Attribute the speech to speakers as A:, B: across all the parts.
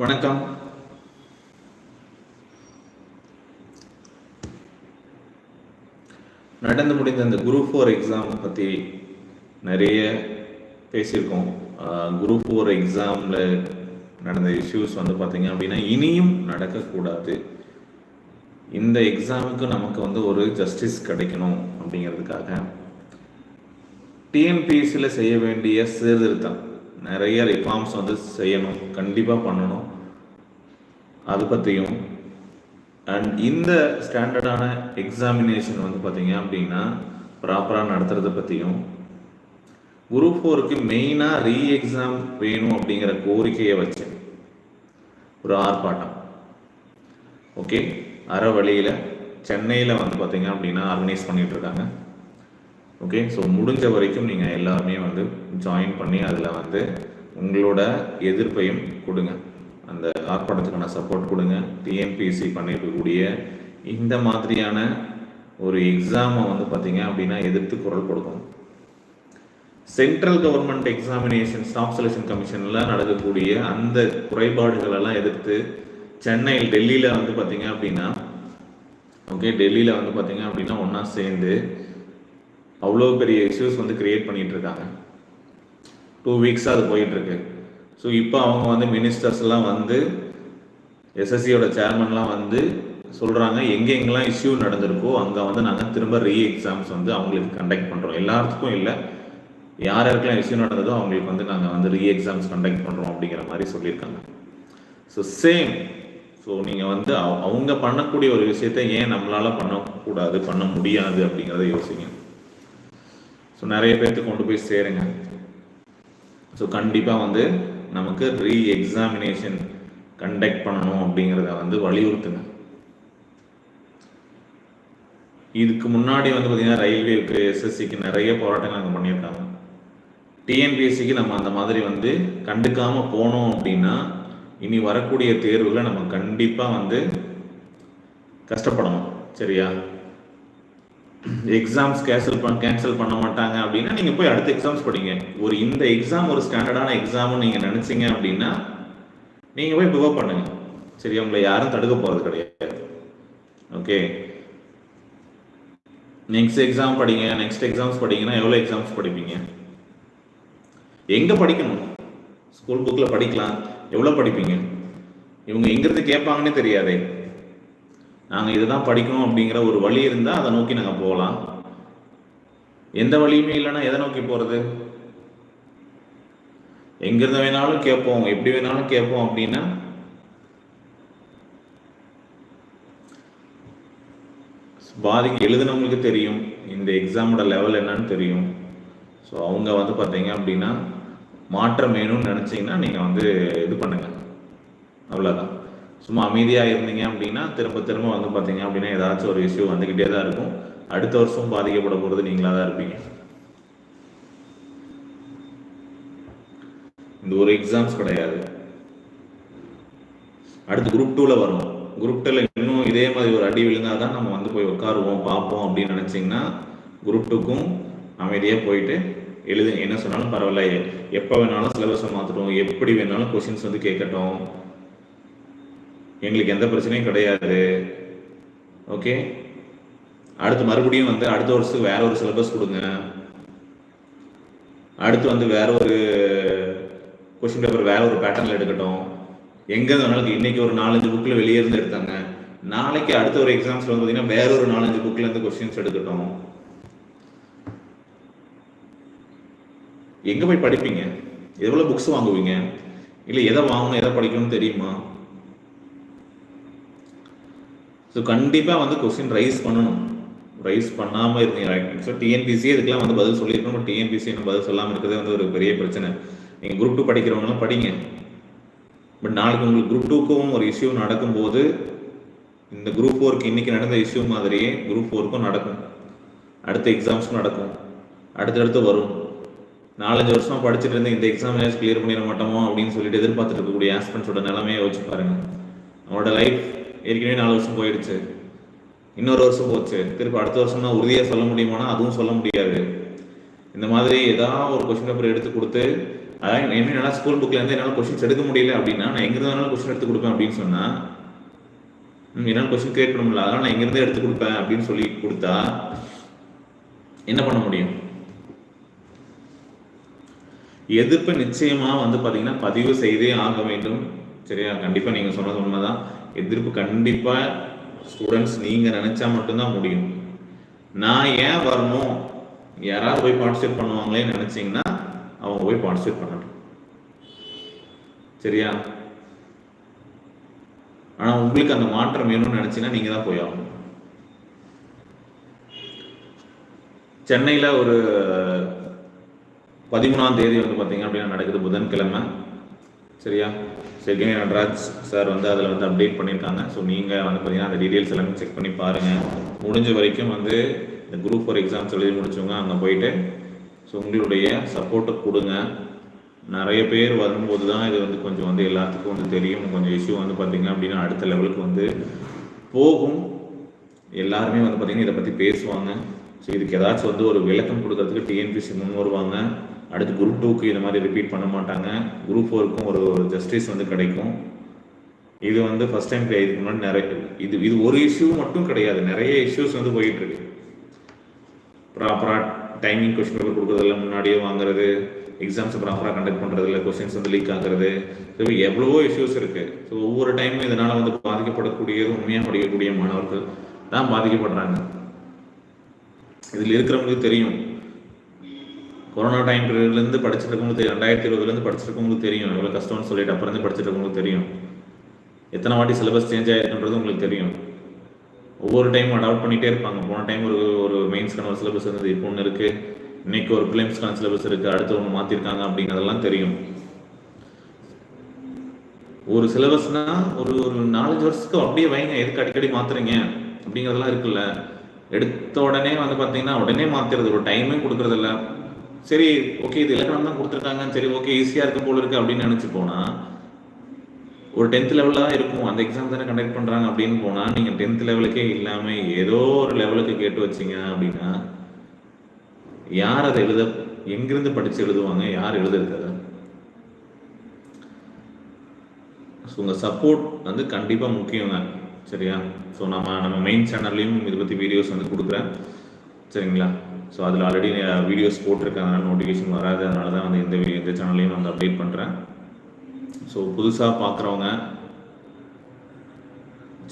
A: வணக்கம். நடந்து முடிந்த அந்த குரூப் ஃபோர் எக்ஸாம் பற்றி நிறைய பேசியிருக்கோம். குரூப் ஃபோர் எக்ஸாமில் நடந்த இஷ்யூஸ் வந்து பார்த்தீங்க அப்படின்னா இனியும் நடக்கக்கூடாது. இந்த எக்ஸாமுக்கு நமக்கு வந்து ஒரு ஜஸ்டிஸ் கிடைக்கணும் அப்படிங்கிறதுக்காக டிஎன்பிஎஸ்சியில் செய்ய வேண்டிய சீர்திருத்தம். நிறைய ரிஃபார்ம்ஸ் வந்து செய்யணும். கண்டிப்பாக பண்ணணும். அது பற்றியும் அண்ட் இந்த ஸ்டாண்டர்டான எக்ஸாமினேஷன் வந்து பார்த்தீங்க அப்படின்னா ப்ராப்பராக நடத்துகிறத பற்றியும் குரூப் ஃபோருக்கு மெயினாக ரீ எக்ஸாம் வேணும் அப்படிங்கிற கோரிக்கையை வச்சு ஒரு ஆர்ப்பாட்டம். ஓகே அற வழியில் சென்னையில் வந்து பார்த்தீங்க அப்படின்னா ஆர்கனைஸ் பண்ணிகிட்ருக்காங்க ஓகே ஸோ முடிஞ்ச வரைக்கும் நீங்கள் எல்லாருமே வந்து ஜாயின் பண்ணி அதில் வந்து உங்களோட எதிர்ப்பையும் கொடுங்க. அந்த ஆர்ப்பாட்டத்துக்கான சப்போர்ட் கொடுங்க. டிஎன்பிஎஸ்சி பண்ணியிருக்கக்கூடிய இந்த மாதிரியான ஒரு எக்ஸாமை வந்து பார்த்தீங்க அப்படின்னா எதிர்த்து குரல் கொடுக்கும். Central government examination staff selection கமிஷனில் நடக்கக்கூடிய அந்த குறைபாடுகள் எல்லாம் எதிர்த்து சென்னையில் டெல்லியில் வந்து பார்த்தீங்க அப்படின்னா ஓகே டெல்லியில் வந்து பார்த்தீங்க அப்படின்னா ஒன்றா சேர்ந்து அவ்வளோ பெரிய இஷ்யூஸ் வந்து கிரியேட் பண்ணிகிட்டு இருக்காங்க. டூ வீக்ஸாக அது போயிட்டுருக்கு ஸோ இப்போ அவங்க வந்து மினிஸ்டர்ஸ்லாம் வந்து எஸ்எஸ்சியோட சேர்மன்லாம் வந்து சொல்கிறாங்க எங்கெங்கெல்லாம் இஷ்யூ நடந்திருக்கோ அங்கே வந்து நாங்கள் திரும்ப ரீ எக்ஸாம்ஸ் வந்து அவங்களுக்கு கண்டக்ட் பண்ணுறோம் எல்லாத்துக்கும் இல்லை. யார் யாருக்கெல்லாம் இஷ்யூ நடந்ததோ அவங்களுக்கு வந்து நாங்கள் வந்து ரீ எக்ஸாம்ஸ் கண்டக்ட் பண்ணுறோம் அப்படிங்கிற மாதிரி சொல்லியிருக்காங்க. ஸோ சேம் ஸோ நீங்கள் வந்து அவங்க பண்ணக்கூடிய ஒரு விஷயத்தை ஏன் நம்மளால் பண்ணக்கூடாது பண்ண முடியாது அப்படிங்கிறத யோசிங்க. ஸோ நிறைய பேர்த்து கொண்டு போய் சேருங்க. ஸோ கண்டிப்பாக வந்து நமக்கு ரீ எக்ஸாமினேஷன் கண்டக்ட் பண்ணணும் அப்படிங்கிறத வந்து வலியுறுத்துங்க. இதுக்கு முன்னாடி வந்து பார்த்தீங்கன்னா ரயில்வேக்கு எஸ்எஸ்சிக்கு நிறைய போராட்டங்கள் அங்கே பண்ணியிருக்காங்க. டிஎன்பிஎஸ்சிக்கு நம்ம அந்த மாதிரி வந்து கண்டுக்காமல் போனோம் அப்படின்னா இனி வரக்கூடிய தேர்வுகளை நம்ம கண்டிப்பாக வந்து கஷ்டப்படணும். சரியா? எக்ஸாம்ஸ் கேன்சல் பண்ண கேன்சல் பண்ண மாட்டாங்க அப்படின்னா நீங்கள் போய் அடுத்த எக்ஸாம்ஸ் படிங்க. ஒரு இந்த எக்ஸாம் ஒரு ஸ்டாண்டர்டான எக்ஸாம்னு நீங்கள் நினச்சிங்க அப்படின்னா நீங்கள் போய் ப்ரிவ் பண்ணுங்க. சரி உங்களை யாரும் தடுக்க போகிறது கிடையாது. ஓகே நெக்ஸ்ட் எக்ஸாம் படிங்க. நெக்ஸ்ட் எக்ஸாம்ஸ் படிங்கன்னா எவ்வளோ எக்ஸாம்ஸ் படிப்பீங்க? எங்கே படிக்கணும்? ஸ்கூல் புக்கில் படிக்கலாம். எவ்வளோ படிப்பீங்க? இவங்க எங்கிருந்து கேட்பாங்கன்னே தெரியாதே. நாங்கள் இதுதான் படிக்கணும் அப்படிங்கிற ஒரு வழி இருந்தால் அதை நோக்கி நாங்கள் போகலாம். எந்த வழியுமே இல்லைன்னா எதை நோக்கி போகிறது எங்கிருந்து வேணாலும் கேட்போம். எப்படி வேணாலும் கேட்போம் அப்படின்னா பாதிக்கு எழுதுனவங்களுக்கு தெரியும். இந்த எக்ஸாமோட லெவல் என்னன்னு தெரியும். ஸோ அவங்க வந்து பார்த்தீங்க அப்படின்னா மாற்றம் வேணும்னு நினச்சிங்கன்னா நீங்கள் வந்து இது பண்ணுங்க. அவ்வளோதான் சும்மா அமைதியாக இருந்தீங்க அப்படின்னா திரும்ப திரும்ப வந்து பார்த்தீங்க அப்படின்னா ஏதாச்சும் ஒரு இஷ்யூ வந்துக்கிட்டே தான் இருக்கும். அடுத்த வருஷம் பாதிக்கப்பட போகிறது நீங்களாக தான் இருப்பீங்க. இந்த ஒரு எக்ஸாம்ஸ் கிடையாது. அடுத்து குரூப் டூவில் வரும் குரூப் டூவில் இன்னும் இதே மாதிரி ஒரு அடி விழுந்தால் தான் நம்ம வந்து போய் உட்காருவோம் பார்ப்போம் அப்படின்னு நினச்சிங்கன்னா குரூப் டூக்கும் அமைதியாக போயிட்டு எழுது என்ன சொன்னாலும் பரவாயில்ல. எப்போ வேணாலும் சிலபஸை மாற்றட்டும் எப்படி வேணாலும் கொஷின்ஸ் வந்து கேட்கட்டும். எங்களுக்கு எந்த பிரச்சனையும் கிடையாது. ஓகே அடுத்து மறுபடியும் வந்து அடுத்த வருஷத்துக்கு வேற ஒரு சிலபஸ் கொடுங்க. அடுத்து வந்து வேற ஒரு கொஸ்டின் பேப்பர் வேற ஒரு பேட்டர்ல எடுக்கட்டும். எங்க வேணாலும் இன்னைக்கு ஒரு நாலஞ்சு புக்ல வெளியே இருந்து எடுத்தாங்க. நாளைக்கு அடுத்த ஒரு எக்ஸாம்ஸ்ல வந்து பாத்தீங்கன்னா வேற ஒரு நாலஞ்சு புக்ல இருந்து கொஸ்டின்ஸ் எடுக்கட்டும். எங்க போய் படிப்பீங்க? எவ்வளவு புக்ஸ் வாங்குவீங்க? இல்ல எதை வாங்கணும் எதை படிக்கணும்னு தெரியுமா? ஸோ கண்டிப்பாக வந்து கொஸ்டின் ரைஸ் பண்ணணும். ரைஸ் பண்ணாமல் இருந்தீங்க. ஸோ டிஎன்பிசி இதுக்கெல்லாம் வந்து பதில் சொல்லியிருக்கணும். டிஎன்பிசி இன்னும் பதில் சொல்லாமல் இருக்கிறதே வந்து ஒரு பெரிய பிரச்சனை. நீங்கள் குரூப் டூ படிக்கிறவங்களாம் படிங்க. பட் நாளைக்கு உங்களுக்கு குரூப் டூக்கும் ஒரு இஷ்யூ நடக்கும்போது இந்த குரூப் ஃபோருக்கு இன்னைக்கு நடந்த இஷ்யூ மாதிரியே குரூப் ஃபோருக்கும் நடக்கும். அடுத்த எக்ஸாம்ஸும் நடக்கும். அடுத்தடுத்து வரும். நாலஞ்சு வருஷமாக படிச்சுட்டு இருந்து இந்த எக்ஸாம் கிளியர் பண்ணிட மாட்டோமோ அப்படின்னு சொல்லிட்டு எதிர்பார்த்துட்டு இருக்கக்கூடிய ஆஸ்பென்ஸோட நிலமையை யோசிச்சு பாருங்க. அவனோட லைஃப் ஏற்கனவே நாலு வருஷம் போயிடுச்சு. இன்னொரு வருஷம் போச்சு. திருப்பி அடுத்த வருஷம் தான் உறுதியாக சொல்ல முடியுமானா அதுவும் சொல்ல முடியாது. இந்த மாதிரி ஏதாவது ஒரு கொஸ்டின் பேப்பர் எடுத்து கொடுத்து அதான் என்ன ஸ்கூல் புக்கில் இருந்து என்னால் கொஸ்டின்ஸ் எடுக்க முடியல அப்படின்னா நான் எங்கிருந்து வேணாலும் கொஸ்டின் எடுத்து கொடுப்பேன் அப்படின்னு சொன்னால் என்னால் கொஸ்டின் கிரியேட் பண்ண முடியல. அதனால் நான் எங்கிருந்தே எடுத்து கொடுப்பேன் அப்படின்னு சொல்லி கொடுத்தா என்ன பண்ண முடியும்? எதிர்ப்பு நிச்சயமாக வந்து பார்த்தீங்கன்னா பதிவு செய்தே ஆக வேண்டும். சரியா கண்டிப்பா நீங்க சொன்னது உண்மைதான். எதிர்ப்பு கண்டிப்பா ஸ்டூடெண்ட்ஸ் நீங்க நினைச்சா மட்டும்தான் முடியும். நான் ஏன் வரணும்? யாராவது போய் பார்ட்டிசிபேட் பண்ணுவாங்களே நினைச்சீங்கன்னா அவங்க போய் பார்ட்டிசிபேட் பண்ணட்டும். சரியா? ஆனா உங்களுக்கு அந்த மாற்றம் வேணும்னு நினைச்சீங்கன்னா நீங்க தான் போய் ஆகணும். சென்னையில ஒரு பதிமூணாம் தேதி வந்து பார்த்தீங்க அப்படின்னா நடக்குது புதன்கிழமை. சரியா? செகண்ட் நடராஜ் சார் வந்து அதில் வந்து அப்டேட் பண்ணியிருக்காங்க ஸோ நீங்கள் வந்து பார்த்தீங்கன்னா அந்த டீட்டெயில்ஸ் எல்லாமே செக் பண்ணி பாருங்கள் முடிஞ்ச வரைக்கும் வந்து இந்த குரூப் ஃபோர் எக்ஸாம்ஸ் எழுதி முடிச்சவங்க அங்கே போயிட்டு ஸோ உங்களுடைய சப்போர்ட்டை கொடுங்க. நிறைய பேர் வரும்போது தான் இது வந்து கொஞ்சம் வந்து எல்லாத்துக்கும் வந்து தெரியும். கொஞ்சம் இஷ்யூ வந்து பார்த்தீங்க அப்படின்னா அடுத்த லெவலுக்கு வந்து போகும். எல்லாருமே வந்து பார்த்தீங்கன்னா இதை பற்றி பேசுவாங்க. ஸோ இதுக்கு ஏதாச்சும் வந்து ஒரு விளக்கம் கொடுக்கறதுக்கு டிஎன்பிசி முன் வருவாங்க. அடுத்து குரூப் டூக்கு இந்த மாதிரி ரிப்பீட் பண்ண மாட்டாங்க. குரூப் ஃபோருக்கும் ஒரு ஒரு ஜஸ்டிஸ் வந்து கிடைக்கும். இது வந்து ஃபர்ஸ்ட் டைம் இதுக்கு முன்னாடி நிறைய இது இது ஒரு இஷ்யூ மட்டும் கிடையாது. நிறைய இஷ்யூஸ் வந்து போயிட்டு இருக்கு ப்ராப்பராக டைமிங் கொஸ்டின் பேப்பர் கொடுக்குறதுல முன்னாடியே வாங்குறது எக்ஸாம்ஸ் ப்ராப்பராக கண்டக்ட் பண்ணுறதுல கொஸ்டின்ஸ் வந்து லீக் ஆகுறது. ஸோ எவ்வளவோ இஷ்யூஸ் இருக்கு. ஸோ ஒவ்வொரு டைமும் இதனால் வந்து பாதிக்கப்படக்கூடியது உண்மையாக படிக்கக்கூடிய மாணவர்கள் தான் பாதிக்கப்படுறாங்க. இதில் இருக்கிறவங்களுக்கு தெரியும். கொரோனா டைம் பீரியட்லேருந்து படிச்சுட்டு இருக்கவங்களுக்கு தெரியும். ரெண்டாயிரத்தி இருபதுலேருந்து படிச்சிருக்கவங்களுக்கு தெரியும். எவ்வளோ கஷ்டம்னு சொல்லிட்டு அப்புறம் இருந்து படிச்சுட்டு இருக்கவங்களுக்கு தெரியும். எத்தனை வாட்டி சிலபஸ் சேஞ்ச் ஆகிருக்குன்றது உங்களுக்கு தெரியும். ஒவ்வொரு டைமும் அடாப்ட் பண்ணிகிட்டே இருப்பாங்க. போன டைம் ஒரு ஒரு மெயின்ஸ்க்கான ஒரு சிலபஸ் இருந்தது. இப்போ ஒன்று இருக்குது இன்னைக்கு ஒரு ஃபிலிம்ஸ்க்கான சிலபஸ் இருக்குது அடுத்து ஒன்று மாற்றிருக்காங்க அப்படிங்கிறதெல்லாம் தெரியும். ஒரு சிலபஸ்னா ஒரு ஒரு நாலஞ்சு வருஷத்துக்கு அப்படியே வைங்க. எதுக்கு அடிக்கடி மாத்துறீங்க? அப்படிங்கிறதெல்லாம் இருக்குல்ல. எடுத்த உடனே வந்து பார்த்தீங்கன்னா உடனே மாத்துறது. ஒரு டைமே கொடுக்கறதில்ல. சரி ஓகே இது இலக்கணம் தான் கொடுத்துருக்காங்க சரி ஓகே ஈஸியாக இருக்கும் போல இருக்கு அப்படின்னு நினச்சி போனால் ஒரு டென்த் லெவலில் தான் இருக்கும் அந்த எக்ஸாம் தானே கண்டக்ட் பண்ணுறாங்க அப்படின்னு போனால் நீங்கள் டென்த் லெவலுக்கே இல்லாமல் ஏதோ ஒரு லெவலுக்கு கேட்டு வச்சீங்க அப்படின்னா யார் அதை எழுத எங்கிருந்து படித்து எழுதுவாங்க? யார் எழுதுறது ஸோ உங்கள் சப்போர்ட் வந்து கண்டிப்பாக முக்கியங்க சரியா? ஸோ நம்ம நம்ம மெயின் சேனல்லையும் இதை பற்றி வீடியோஸ் வந்து கொடுக்குறேன் சரிங்களா? ஸோ அதில் ஆல்ரெடி வீடியோஸ் போட்டிருக்கேன் நோட்டிஃபிகேஷன் வராது. அதனால தான் வந்து எந்த வீடியோ எந்த சேனல்லையும் வந்து அப்டேட் பண்ணுறேன் ஸோ புதுசாக பார்க்குறவங்க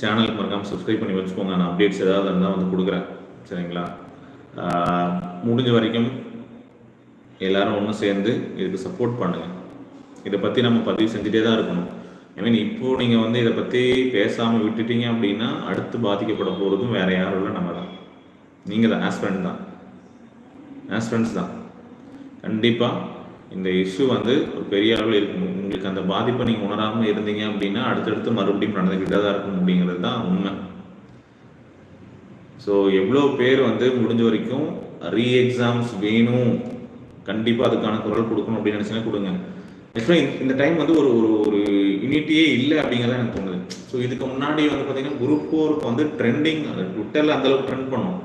A: சேனலுக்கு மறக்காமல் சப்ஸ்கிரைப் பண்ணி வச்சுக்கோங்க. நான் அப்டேட்ஸ் ஏதாவது இருந்தால் வந்து கொடுக்குறேன். சரிங்களா? முடிஞ்ச வரைக்கும் எல்லாரும் ஒன்று சேர்ந்து இதுக்கு சப்போர்ட் பண்ணுங்கள் இதை பற்றி நம்ம பதிவு செஞ்சுட்டே தான் இருக்கணும். ஐ மீன் இப்போ நீங்கள் வந்து இதை பற்றி பேசாமல் விட்டுட்டீங்க அப்படின்னா அடுத்து பாதிக்கப்பட போகிறதும் வேறு யாரும் இல்லை நம்ம தான். நீங்கள் தான் ஆஸ்பிரண்ட் தான். ஆஸ்பிரண்ட்ஸ் தான். கண்டிப்பாக இந்த இஷ்யூ வந்து ஒரு பெரிய அளவில் இருக்கும். உங்களுக்கு அந்த பாதிப்பை நீங்கள் உணராமல் இருந்தீங்க அப்படின்னா அடுத்தடுத்து மறுபடியும் நடந்துக்கிட்டே தான் இருக்கும் அப்படிங்கிறது தான் உண்மை. ஸோ எவ்வளோ பேர் வந்து முடிஞ்ச வரைக்கும் ரீ எக்ஸாம்ஸ் வேணும். கண்டிப்பாக அதுக்கான குரல் கொடுக்கணும் அப்படின்னு நினச்சினா கொடுங்க. ஆக்சுவலாக இந்த டைம் வந்து ஒரு ஒரு ஒரு யூனிட்டியே இல்லை அப்படிங்கிறத எனக்கு தோணுது. ஸோ இதுக்கு முன்னாடி வந்து பார்த்தீங்கன்னா குரூப் ஃபோருக்கு வந்து ட்ரெண்டிங் ட்விட்டரில் அந்தளவுக்கு ட்ரெண்ட் பண்ணோம்.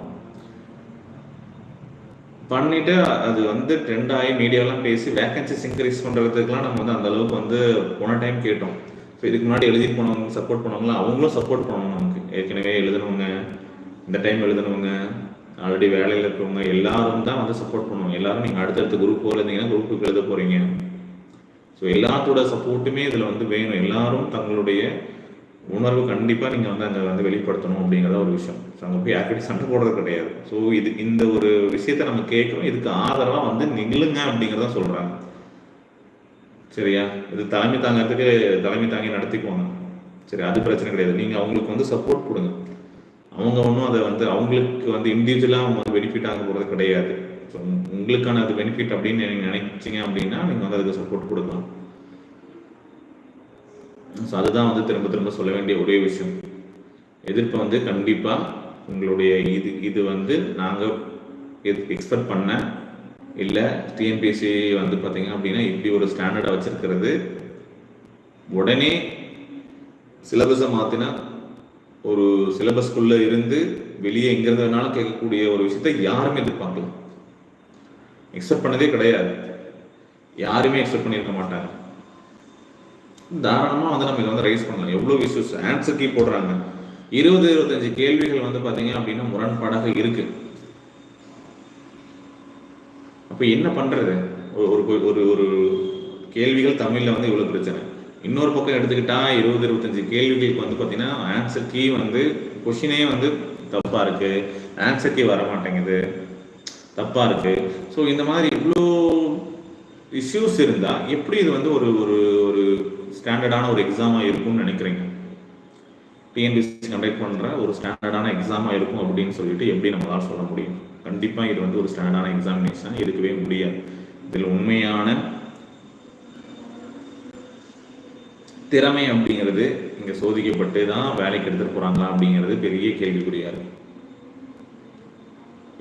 A: பண்ணிட்டு அது வந்து ட்ரெண்ட் ஆகி மீடியாலாம் பேசி வேகன்சிஸ் இன்க்ரீஸ் பண்ணுறதுக்குலாம் நம்ம வந்து அந்த அளவுக்கு வந்து போன டைம் கேட்டோம். ஸோ இதுக்கு முன்னாடி எழுதி போனவங்க சப்போர்ட் பண்ணுவாங்களா அவங்களும் சப்போர்ட் பண்ணணும் நமக்கு. ஏற்கனவே எழுதுனவங்க இந்த டைம் எழுதுனவங்க ஆல்ரெடி வேலையில் இருக்கிறவங்க எல்லாரும் தான் வந்து சப்போர்ட் பண்ணுவோம் எல்லாரும் நீங்கள் அடுத்தடுத்த குரூப் இருந்தீங்கன்னா குரூப்புக்கு எழுத போகிறீங்க ஸோ எல்லாத்தோட சப்போர்ட்டுமே இதில் வந்து வேணும். எல்லாரும் தங்களுடைய உணர்வு கண்டிப்பாக நீங்கள் வந்து அங்கே வந்து வெளிப்படுத்தணும் அப்படிங்கிறத ஒரு விஷயம். ஸோ அங்கே போய் யார்கிட்ட சண்டை போடுறது கிடையாது. ஸோ இது இந்த ஒரு விஷயத்த நம்ம கேட்குறோம். இதுக்கு ஆதரவாக வந்து நிகழுங்க அப்படிங்கிறத சொல்கிறாங்க சரியா? இது தலைமை தாங்கிறதுக்கு தலைமை தாங்கி நடத்திக்குவாங்க சரி அது பிரச்சனை கிடையாது. நீங்கள் அவங்களுக்கு வந்து சப்போர்ட் கொடுங்க. அவங்க ஒன்றும் அதை வந்து அவங்களுக்கு வந்து இண்டிவிஜுவலாக அவங்க வந்து பெனிஃபிட் ஆக போகிறது கிடையாது. ஸோ உங்களுக்கான அது பெனிஃபிட் அப்படின்னு நீங்கள் நினைச்சிங்க அப்படின்னா நீங்கள் வந்து அதுக்கு சப்போர்ட் கொடுக்கலாம். ஸோ அதுதான் வந்து திரும்ப திரும்ப சொல்ல வேண்டிய ஒரே விஷயம். எதிர்ப்பு வந்து கண்டிப்பாக உங்களுடைய இது இது வந்து நாங்கள் எக்ஸ்பெக்ட் பண்ண இல்லை டிஎன்பிஎஸ்சி வந்து பார்த்தீங்க அப்படின்னா இப்படி ஒரு ஸ்டாண்டர்டை வச்சிருக்கிறது. உடனே சிலபஸை மாற்றினா ஒரு சிலபஸ்க்குள்ளே இருந்து வெளியே எங்கேருந்து வேணாலும் கேட்கக்கூடிய ஒரு விஷயத்தை யாருமே எதிர்பார்க்கலாம் எக்ஸ்பெக்ட் பண்ணதே கிடையாது. யாருமே எக்ஸ்பெக்ட் பண்ணியிருக்க மாட்டாங்க. தாராளமாக வந்து நம்ம இதை வந்து ரைஸ் பண்ணலாம். எவ்வளோ இஷ்யூஸ் ஆன்சர் கீ போடுறாங்க. இருபது இருபத்தஞ்சு கேள்விகள் வந்து பார்த்தீங்க அப்படின்னா முரண்பாடாக இருக்கு. அப்போ என்ன பண்ணுறது ஒரு ஒரு- ஒரு ஒரு கேள்விகள் தமிழில் வந்து இவ்வளோ பிரச்சனை. இன்னொரு பக்கம் எடுத்துக்கிட்டா இருபது இருபத்தஞ்சு கேள்விகளுக்கு வந்து பார்த்தீங்கன்னா ஆன்சர் கீ வந்து கொஷினே வந்து தப்பாக இருக்குது ஆன்சர் கீ வர மாட்டேங்குது தப்பாக இருக்குது ஸோ இந்த மாதிரி இவ்வளோ இஷ்யூஸ் இருந்தால் எப்படி இது வந்து ஒரு ஒரு ஒரு ஸ்டாண்டர்டான ஒரு எக்ஸாமா இருக்கும்னு நினைக்கிறீங்க? டிஎன்பிசி கண்டக்ட் பண்ணுற ஒரு ஸ்டாண்டர்டான எக்ஸாமாக இருக்கும் அப்படின்னு சொல்லிட்டு எப்படி நம்மளால் சொல்ல முடியும்? கண்டிப்பாக இது வந்து ஒரு ஸ்டாண்டர்டான எக்ஸாமினேஷன் இருக்கவே முடியாது. இதில் உண்மையான திறமை அப்படிங்கிறது இங்கே சோதிக்கப்பட்டு தான் வேலைக்கு எடுத்துகிட்டு போகிறாங்களா அப்படிங்கிறது பெரிய கேள்விக்குறியா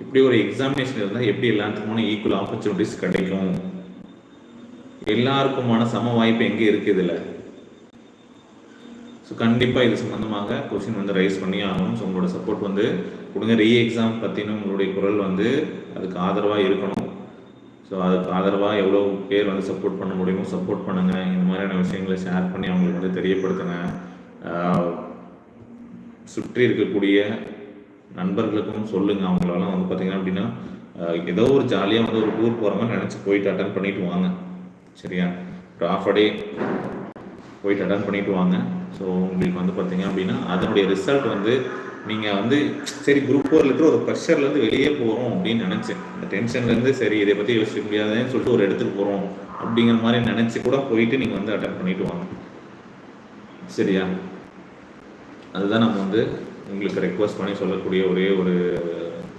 A: இப்படி ஒரு எக்ஸாமினேஷன் இருந்தால் எப்படி எல்லாத்துக்குமான ஈக்குவல் ஆப்பர்ச்சுனிட்டிஸ் கிடைக்கும்? எல்லாருக்குமான சம வாய்ப்பு எங்கே இருக்கு இதில் ஸோ கண்டிப்பாக இது சம்மந்தமாக கொஷின் வந்து ரைஸ் பண்ணி ஆகணும். ஸோ உங்களோட சப்போர்ட் வந்து கொடுங்க. ரீ எக்ஸாம் பற்றின உங்களுடைய குரல் வந்து அதுக்கு ஆதரவாக இருக்கணும். ஸோ அதுக்கு ஆதரவாக எவ்வளோ பேர் வந்து சப்போர்ட் பண்ண முடியுமோ சப்போர்ட் பண்ணுங்கள் இந்த மாதிரியான விஷயங்களை ஷேர் பண்ணி அவங்களுக்கு வந்து தெரியப்படுத்துங்க. சுற்றி இருக்கக்கூடிய நண்பர்களுக்கும் சொல்லுங்கள் அவங்களெல்லாம் வந்து பார்த்தீங்கன்னா அப்படின்னா ஏதோ ஒரு ஜாலியாக வந்து ஒரு டூர் போகிற மாதிரி நினச்சி போயிட்டு அட்டன் பண்ணிட்டு வாங்க. சரியா? ஒரு ஆஃப் டே போயிட்டு அட்டன் பண்ணிட்டு வாங்க. ஸோ உங்களுக்கு வந்து பார்த்தீங்க அப்படின்னா அதனுடைய ரிசல்ட் வந்து நீங்கள் வந்து சரி குரூப் ஃபோரில் இருக்கிற ஒரு ப்ரெஷர்லேருந்து வெளியே போகிறோம் அப்படின்னு நினச்சேன் இந்த டென்ஷன்லேருந்து சரி இதை பற்றி யோசிக்க முடியாதுன்னு சொல்லிட்டு ஒரு இடத்துக்கு போகிறோம் அப்படிங்கிற மாதிரி நினச்சி கூட போயிட்டு நீங்கள் வந்து அட்டன் பண்ணிட்டு வாங்க. சரியா? அதுதான் நம்ம வந்து உங்களுக்கு ரெக்வஸ்ட் பண்ணி சொல்லக்கூடிய ஒரே ஒரு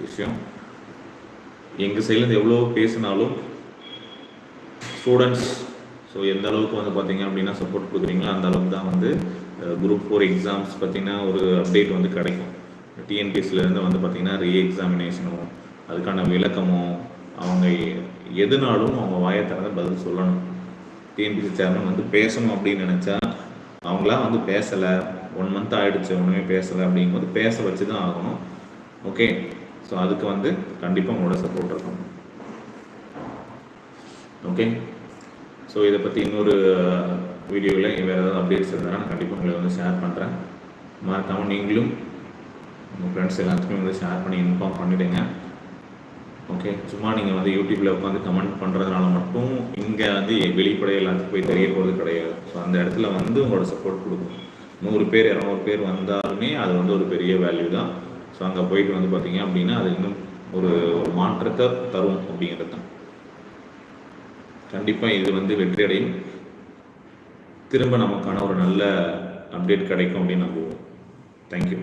A: விஷயம். எங்கள் சைட்லேருந்து எவ்வளோ பேசினாலும் ஸ்டூடெண்ட்ஸ் ஸோ எந்த அளவுக்கு வந்து பார்த்தீங்க அப்படின்னா சப்போர்ட் கொடுக்குறீங்களோ அந்த அளவுக்கு தான் வந்து குரூப் ஃபோர் எக்ஸாம்ஸ் பார்த்தீங்கன்னா ஒரு அப்டேட் வந்து கிடைக்கும். டிஎன்பிஎஸ்சிலேருந்து வந்து பார்த்திங்கன்னா ரீ எக்ஸாமினேஷனும் அதுக்கான விளக்கமும் அவங்க எதுனாலும் அவங்க வாயை திறந்து பதில் சொல்லணும். டிஎன்பிசி சேர்மன் வந்து பேசணும் அப்படின்னு நினச்சா அவங்களா வந்து பேசலை ஒன் மந்த் ஆகிடுச்சு ஒன்றுமே பேசலை அப்படிங்கும்போது பேச வச்சு தான் ஆகணும். ஓகே ஸோ அதுக்கு வந்து கண்டிப்பாக உங்களோட சப்போர்ட் இருக்கணும். ஓகே ஸோ இதை பற்றி இன்னொரு வீடியோவில் வேறு ஏதாவது அப்டேட்ஸ் இருந்தால் நான் கண்டிப்பாக உங்களை வந்து ஷேர் பண்ணுறேன் மறக்காமல் நீங்களும் உங்கள் ஃப்ரெண்ட்ஸ் எல்லாத்துக்குமே வந்து ஷேர் பண்ணி இன்ஃபார்ம் பண்ணிவிடுங்க ஓகே சும்மா நீங்கள் வந்து யூடியூப்பில் உட்காந்து கமெண்ட் பண்ணுறதுனால மட்டும் இங்கே வந்து வெளிப்படை எல்லாத்துக்கும் போய் தெரிய போகிறது கிடையாது. ஸோ அந்த இடத்துல வந்து உங்களோட சப்போர்ட் கொடுக்கும். நூறு பேர் இரநூறு பேர் வந்தாலுமே அது வந்து ஒரு பெரிய வேல்யூ தான். ஸோ அங்கே போயிட்டு வந்து பார்த்தீங்க அப்படின்னா அது இன்னும் ஒரு மாற்றத்தை தரும் அப்படிங்கிறது தான். கண்டிப்பாக இது வந்து வெற்றி அடையும் திரும்ப நமக்கான ஒரு நல்ல அப்டேட் கிடைக்கும் அப்படின்னு நம்புவோம். தேங்க்யூ